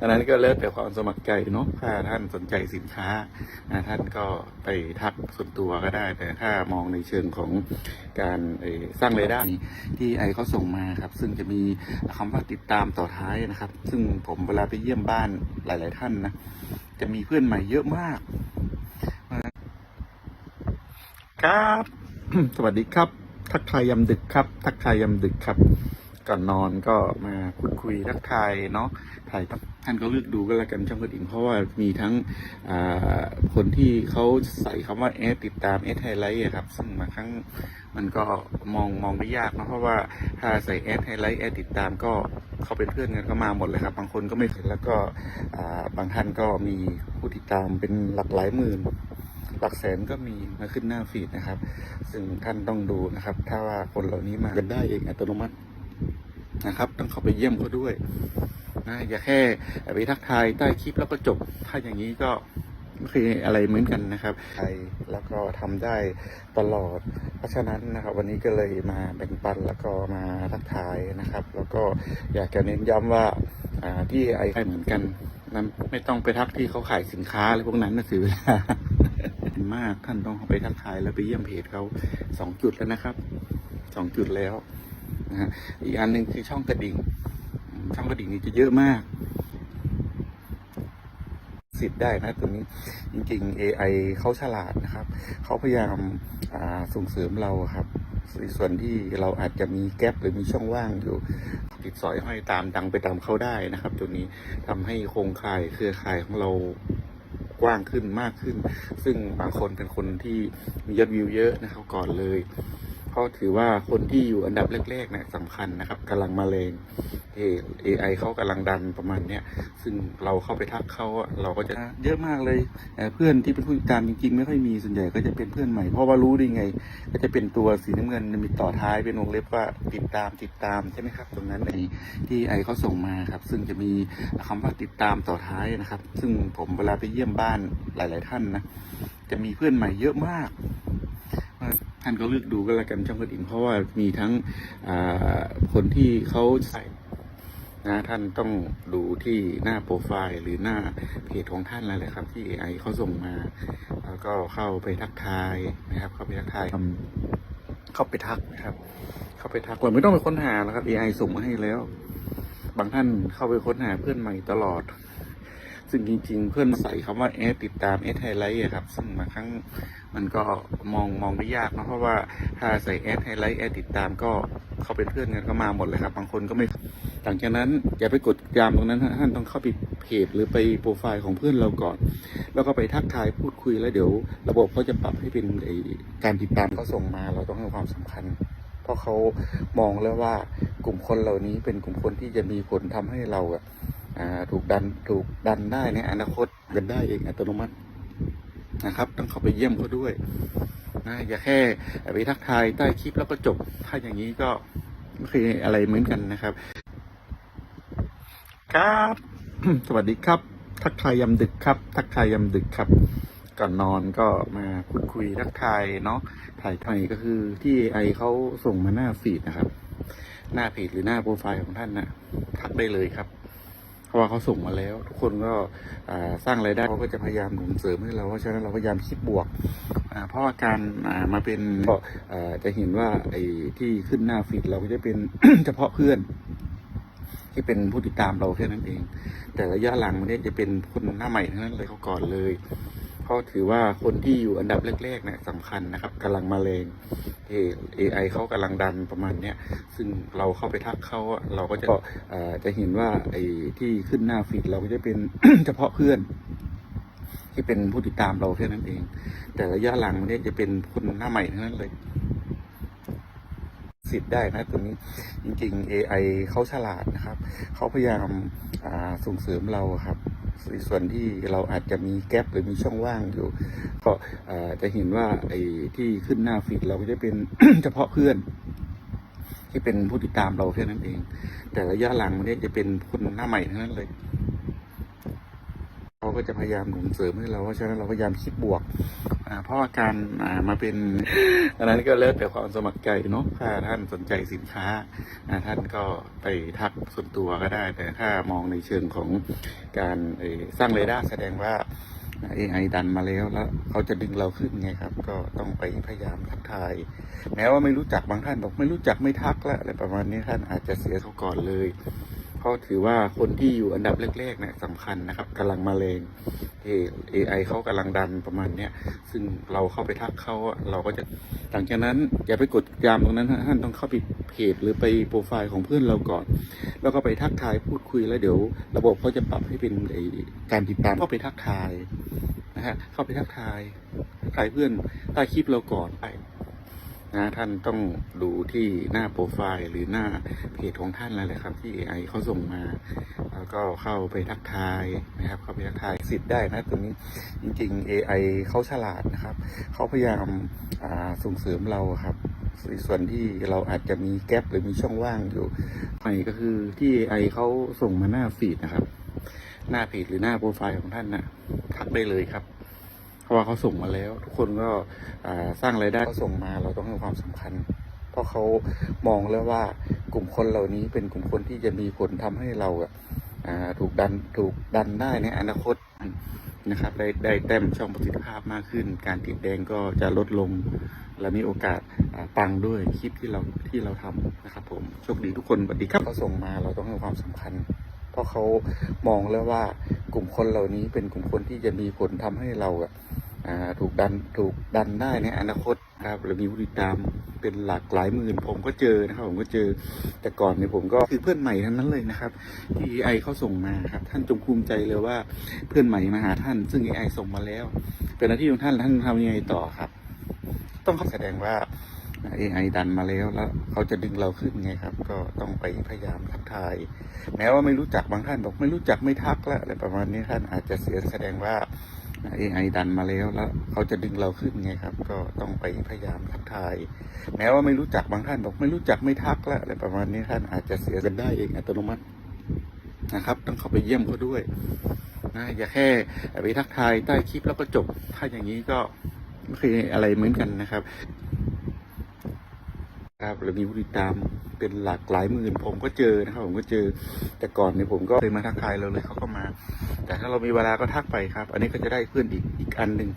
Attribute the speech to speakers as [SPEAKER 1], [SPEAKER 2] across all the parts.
[SPEAKER 1] อันนั้นก็แล้วแต่ความสมัครใจเนาะถ้าท่านสนใจสินค้านะท่านก็ไปทักส่วนตัวก็ได้ แต่ถ้ามองในเชิงของการเอ่อสร้างรายได้ที่ไอเขาส่งมาครับ ซึ่งจะมีคำว่าติดตามต่อท้ายนะครับ ซึ่งผมเวลาไปเยี่ยมบ้านหลาย ๆ ท่านนะจะมีเพื่อนใหม่เยอะมาก ครับ สวัสดีครับ ทักทายยามดึกครับ ทักทายยามดึกครับ ก่อนนอนก็มาพูดคุยทักทายเนาะถ่ายท่านก็เลือกดูก็แล้วกันช่องกระดิ่งเพราะว่ามีทั้งคนที่เขาใส่คำว่าเอสติดตามเอสไฮไลท์ครับ ซึ่งบางครั้งมันก็มองมองได้ยากเนะเพราะว่าถ้าใส่เอสไฮไลท์เอสติดตามก็เขาเป็นเพื่อนกันก็มาหมดเลยครับ บางคนก็ไม่เห็นแล้วก็บางท่านก็มีผู้ติดตามเป็นหลักหลายหมื่นหลักแสนก็มีมาขึ้นหน้าฟีดนะครับ ซึ่งท่านต้องดูนะครับ ถ้าว่าคนเหล่านี้มากันได้เองอัตโนมัติ นะครับ ต้องเข้าไปเยี่ยมเขาด้วยนะอย่าแค่ไปทักทายใต้คลิปแล้วก็จบถ้าอย่างนี้ก็ไม่คืออะไรเหมือนกันนะครับใช่แล้วก็ทำได้ตลอด เพราะฉะนั้นนะครับ วันนี้ก็เลยมาแบ่งปันแล้วก็มาทักทายนะครับ แล้วก็อยากจะเน้นย้ำว่าอ่าที่ไอเหมือนกันนั้นไม่ต้องไปทักที่เขาขายสินค้าอะไรพวกนั้นนะเสียเวลามากท่านต้องเข้าไปทักทายแล้วไปเยี่ยมเพจเขาสองจุดแล้วนะครับสองจุดแล้วนะฮะ อีกอันหนึ่งคือช่องกระดิ่ง ช่องกระดิ่งนี่จะเยอะมาก สิทธิ์ได้นะตัวนี้จริงๆ AI เขาฉลาดนะครับ เขาพยายามาส่งเสริมเราครับในส่วนที่เราอาจจะมีแกลบหรือมีช่องว่างอยู่ติดสอยห้อยตามดังไปตามเขาได้นะครับ ตัวนี้ทำให้โครงข่ายเครือข่ายของเรากว้างขึ้นมากขึ้น ซึ่งบางคนเป็นคนที่มียอดวิวเยอะนะครับก่อนเลย เพราถือว่าคนที่อยู่อันดับแรกๆเนี่ยสำคัญนะครับกำลังมาเลงเอ AI เขากำลังดันประมาณเนี้ยซึ่งเราเข้าไปทักเขาเราก็จะเยอะมากเลยเพื่อนที่เป็นผู้ติดตามจริงๆ ไม่ค่อยมีส่วนใหญ่ก็จะเป็นเพื่อนใหม่เพราะว่ารู้ได้ไง ก็จะเป็นตัวสีน้ำเงินมีต่อท้ายเป็นวงเล็บว่าติดตามติดตามใช่ไหมครับตรงนั้นในที่ไอเขาส่งมาครับ ซึ่งจะมีคำว่าติดตามต่อท้ายนะครับ ซึ่งผมเวลาไปเยี่ยมบ้านหลาย ๆ ท่านนะจะมีเพื่อนใหม่เยอะมาก ท่านก็เลือกดูก็แล้วกันช่องกระดิ่งเพราะว่ามีทั้งอ่าคนที่เขาใส่นะท่านต้องดูที่หน้าโปรไฟล์หรือหน้าเพจของท่านแล้วแหละครับ ที่ AI เขาส่งมา แล้วก็เข้าไปทักทายนะครับ เข้าไปทักทายทำเข้าไปทักนะครับ เข้าไปทักเราไม่ต้องไปค้นหานะครับ AI ส่งมาให้แล้ว บางท่านเข้าไปค้นหาเพื่อนใหม่ตลอด ซึ่งจริงๆ เพื่อนใส่คำว่าเอสติดตามเอสไฮไลท์ครับ ซึ่งบางครั้งมันก็มองมองได้ยากนะเพราะว่าถ้าใส่เอสไฮไลท์เอสติดตามก็เขาเป็นเพื่อนกันก็มาหมดเลยครับ บางคนก็ไม่หลังจากนั้นอย่าไปกดยามตรงนั้นท่านต้องเข้าไปเพจหรือไปโปรไฟล์ของเพื่อนเราก่อน แล้วก็ไปทักทายพูดคุยแล้วเดี๋ยว ระบบเขาจะปรับให้เป็นการติดตามเขาส่งมาเราต้องให้ความสำคัญเพราะเขามองแล้วว่ากลุ่มคนเหล่านี้เป็นกลุ่มคนที่จะมีผลทำให้เราอะอ่า ถูกดันถูกดันได้ในอนาคตกันได้เองอัตโนมัตินะครับ ต้องเข้าไปเยี่ยมเขาด้วยนะอย่าแค่ไปทักทายใต้คลิปแล้วก็จบ ถ้าอย่างนี้ก็ไม่คืออะไรเหมือนกันนะครับ ครับ สวัสดีครับ ทักทายยามดึกครับ ทักทายยามดึกครับก่อนนอนก็มาพูดคุยทักทายเนาะถ่ายไทยก็คือที่ไอเขาส่งมาหน้าฟีดนะครับ หน้าเพจหรือหน้าโปรไฟล์ของท่านนะทักได้เลยครับ เพราะว่าเขาส่งมาแล้ว ทุกคนก็สร้างรายได้เขาก็จะพยายามหนุนเสริมให้เราเพราะฉะนั้นเราพยายามคิดบวก เพราะว่าการมาเป็นก็จะเห็นว่าไอ้ที่ขึ้นหน้าฟีดเราก็จะเป็นเฉพาะเพื่อนที่เป็นผู้ติดตามเราแค่นั้นเอง แต่ระยะหลังมันเนี่ยจะเป็นคนหน้าใหม่ทั้งนั้นเลยเขาก่อนเลย เพราะถือว่าคนที่อยู่อันดับแรกๆเนี่ยสำคัญนะครับกำลังมาเลงเอ AI เขากำลังดันประมาณเนี้ยซึ่งเราเข้าไปทักเขาเราก็จะเอ่อจะเห็นว่าไอ้ที่ขึ้นหน้าฟีดเราก็จะเป็นเฉพาะเพื่อนที่เป็นผู้ติดตามเราแค่นั้นเอง แต่ระยะหลังนเนี่ยจะเป็นคนหน้าใหม่ทั้งนั้นเลยสิทธิ์ได้นะตัวนี้จริงๆ AI เขาฉลาดนะครับ เขาพยายามาส่งเสริมเราครับ ส่วนที่เราอาจจะมีแกลบหรือมีช่องว่างอยู่ ก็จะเห็นว่าไอ้ที่ขึ้นหน้าฟีดเราก็จะเป็นเฉพาะเพื่อน ที่เป็นผู้ติดตามเราแค่นั้นเอง แต่ระยะหลังมันเนี่ยจะเป็นคนหน้าใหม่ทั้งนั้นเลย เขาก็จะพยายามหนุนเสริมให้เราเพราะฉะนั้นเราพยายามคิดบวกเพราะการมาเป็นอันนั้นก็แล้วแต่ความสมัครใจเนาะถ้าท่านสนใจสินค้าท่านก็ไปทักส่วนตัวก็ได้ แต่ถ้ามองในเชิงของการสร้างเรดายได้แสดงว่า AI ดันมาแล้วแล้วเขาจะดึงเราขึ้นไงครับ ก็ต้องไปพยายามทักทาย แม้ว่าไม่รู้จักบางท่านบอกไม่รู้จักไม่ทักแล้วอะไรประมาณนี้ท่านอาจจะเสียเขาก่อนเลย เพราะถือว่าคนที่อยู่อันดับแรกๆเนี่ยสำคัญนะครับกำลังมาเลงเอ AI เขากำลังดันประมาณเนี้ยซึ่งเราเข้าไปทักเขาเราก็จะหลังจากนั้นอย่าไปกดยามตรงนั้นฮะท่านต้องเข้าไปเพจหรือไปโปรไฟล์ของเพื่อนเราก่อน แล้วก็ไปทักทายพูดคุยแล้วเดี๋ยว ระบบเขาจะปรับให้เป็นการติดตามเข้าไปทักทายนะฮะเข้าไปทักทายทักทายเพื่อนใต้คลิปเราก่อนไป นะท่านต้องดูที่หน้าโปรไฟล์หรือหน้าเพจของท่านแล้วแหละครับ ที่ AI เขาส่งมา แล้วก็เข้าไปทักทายนะครับ เข้าไปทักทายสิทธิ์ได้นะตรงนี้จริง ๆ AI เขาฉลาดนะครับ เขาพยายามส่งเสริมเราครับส่วนที่เราอาจจะมีแกลบหรือมีช่องว่างอยู่ใหม่ก็คือที่ AI เขาส่งมาหน้าฟีดนะครับ หน้าฟีดหรือหน้าโปรไฟล์ของท่านนะทักได้เลยครับ เพราะว่าเขาส่งมาแล้ว ทุกคนก็สร้างรายได้เขาส่งมาเราต้องให้ความสำคัญ เพราะเขามองแล้วว่ากลุ่มคนเหล่านี้เป็นกลุ่มคนที่จะมีผลทำให้เราถูกดันถูกดันได้ในอนาคตนะครับได้ได้แต้มช่องประสิทธิภาพมากขึ้น การติดแดงก็จะลดลง และมีโอกาสปังด้วยคลิปที่เราที่เราทำนะครับผมโชคดีทุกคนสวัสดีครับเขาส่งมาเราต้องให้ความสำคัญ เพราะเขามองแล้วว่ากลุ่มคนเหล่านี้เป็นกลุ่มคนที่จะมีผลทำให้เราอะถูกดันถูกดันได้ในอนาคตครับหรือมีผู้ติดตามเป็นหลักหลายหมื่น ผมก็เจอนะครับผมก็เจอแต่ก่อนเนี่ยผมก็คือเพื่อนใหม่ทั้งนั้นเลยนะครับที่ AI เขาส่งมาครับท่านจงภูมิใจเลยว่าเพื่อนใหม่มาหาท่าน ซึ่ง AI ส่งมาแล้ว เป็นหน้าที่ของท่านท่านทำยังไงต่อครับ ต้องเขาแสดงว่า AI ดันมาแล้วแล้วเขาจะดึงเราขึ้นไงครับ ก็ต้องไปพยายามทักทาย แม้ว่าไม่รู้จักบางท่านบอกไม่รู้จักไม่ทักแล้วอะไรประมาณนี้ท่านอาจจะเสียแสดงว่า AI ดันมาแล้วแล้วเขาจะดึงเราขึ้นไงครับ ก็ต้องไปพยายามทักทาย แม้ว่าไม่รู้จักบางท่านบอกไม่รู้จักไม่ทักแล้วอะไรประมาณนี้ท่านอาจจะเสียกันได้เองอัตโนมัตินะครับ ต้องเข้าไปเยี่ยมเขาด้วยนะอย่าแค่ไปทักทายใต้คลิปแล้วก็จบถ้าอย่างนี้ก็ไม่เคยอะไรเหมือนกันนะครับ ครับหรือมีผู้ติดตามเป็นหลักหลายหมื่น ผมก็เจอนะครับ ผมก็เจอแต่ก่อนเนี่ยผมก็เคยมาทักทายเราเลยเขาก็มา แต่ถ้าเรามีเวลาก็ทักไปครับ อันนี้ก็จะได้เพื่อนอีกอีกอันหนึ่ง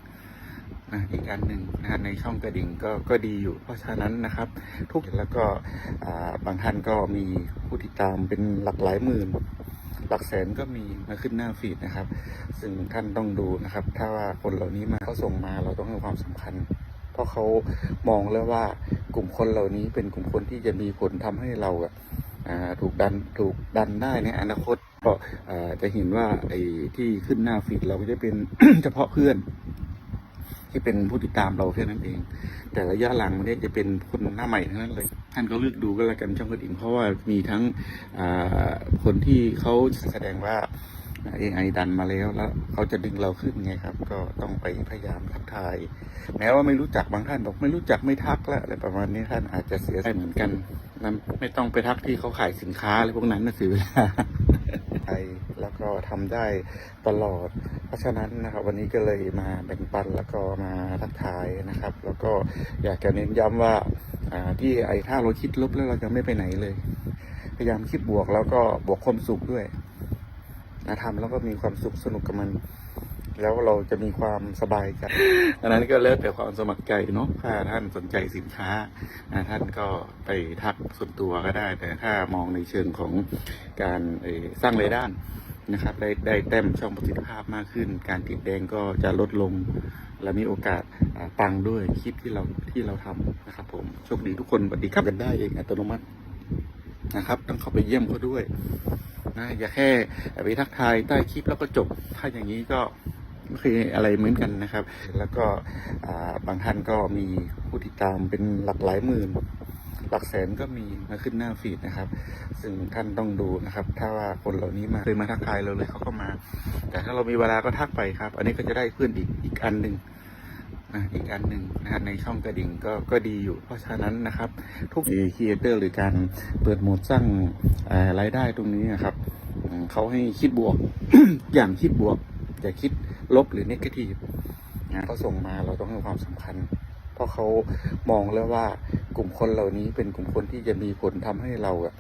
[SPEAKER 1] นะอีกอันหนึ่งนะฮะในช่องกระดิ่งก็ก็ดีอยู่ เพราะฉะนั้นนะครับ ทุกแล้วก็บางท่านก็มีผู้ติดตามเป็นหลักหลายหมื่น หลักแสนก็มีมาขึ้นหน้าฟีดนะครับ ซึ่งท่านต้องดูนะครับ ถ้าว่าคนเหล่านี้มาเขาส่งมาเราต้องให้ความสำคัญ ราะเขามองแล้วว่ากลุ่มคนเหล่านี้เป็นกลุ่มคนที่จะมีผลทำให้เราอะถูกดันถูกดันได้ในอนาคตก็อ่าจะเห็นว่าไอ้ที่ขึ้นหน้าฟีดเราก็จะเป็นเฉพาะเพื่อน ที่เป็นผู้ติดตามเราแค่นั้นเอง แต่ระยะหลังเนี่ยจะเป็นคนหน้าใหม่ทั้งนั้นเลย ท่านก็เลือกดูก็แล้วกันช่องกระดิ่งเพราะว่ามีทั้งคนที่เขาแสดงว่า AI ดันมาแล้วแล้วเขาจะดึงเราขึ้นไงครับ ก็ต้องไปพยายามทักทาย แม้ว่าไม่รู้จักบางท่านบอกไม่รู้จักไม่ทักแล้วอะไรประมาณนี้ท่านอาจจะเสียได้เหมือนกันนั้นไม่ต้องไปทักที่เขาขายสินค้าอะไรพวกนั้นนะสิเวลาไปแล้วก็ทำได้ตลอด เพราะฉะนั้นนะครับ วันนี้ก็เลยมาแบ่งปันแล้วก็มาทักทายนะครับ แล้วก็อยากจะเน้นย้ำว่าอ่าที่ไอ้ถ้าเราคิดลบแล้วเราจะไม่ไปไหนเลย พยายามคิดบวกแล้วก็บวกความสุขด้วย นะทำแล้วก็มีความสุขสนุกกับมัน แล้วเราจะมีความสบายใจอันนั้นก็แล้วแต่ความสมัครใจเนาะถ้าท่านสนใจสินค้านะท่านก็ไปทักส่วนตัวก็ได้ แต่ถ้ามองในเชิงของการสร้างรายได้นะครับได้ได้แต้มช่องประสิทธิภาพมากขึ้น การติดแดงก็จะลดลง และมีโอกาสปังด้วยคลิปที่เราที่เราทำนะครับผมโชคดีทุกคนสวัสดีครับกันได้เองอัตโนมัตินะครับ ต้องเข้าไปเยี่ยมเขาด้วย นะอย่าแค่ไปทักทายใต้คลิปแล้วก็จบ ถ้าอย่างนี้ก็ไม่เคยอะไรเหมือนกันนะครับ แล้วก็บางท่านก็มีผู้ติดตามเป็นหลักหลายหมื่น หลักแสนก็มีมาขึ้นหน้าฟีดนะครับ ซึ่งท่านต้องดูนะครับ ถ้าว่าคนเหล่านี้มาเคยมาทักทายเราเลยเขาก็มา แต่ถ้าเรามีเวลาก็ทักไปครับ อันนี้ก็จะได้เพื่อนอีกอีกอันหนึ่ง นะอีกอันหนึ่งนะฮะในช่องกระดิ่งก็ก็ดีอยู่ เพราะฉะนั้นนะครับ ทุกครีเอเตอร์หรือการเปิดโหมดสร้างรายได้ตรงนี้นะครับเขาให้คิดบวก อย่างคิดบวก อย่าคิดลบหรือ negative นะเขาส่งมาเราต้องให้ความสำคัญ เพราะเขามองแล้วว่ากลุ่มคนเหล่านี้เป็นกลุ่มคนที่จะมีผลทำให้เราอะ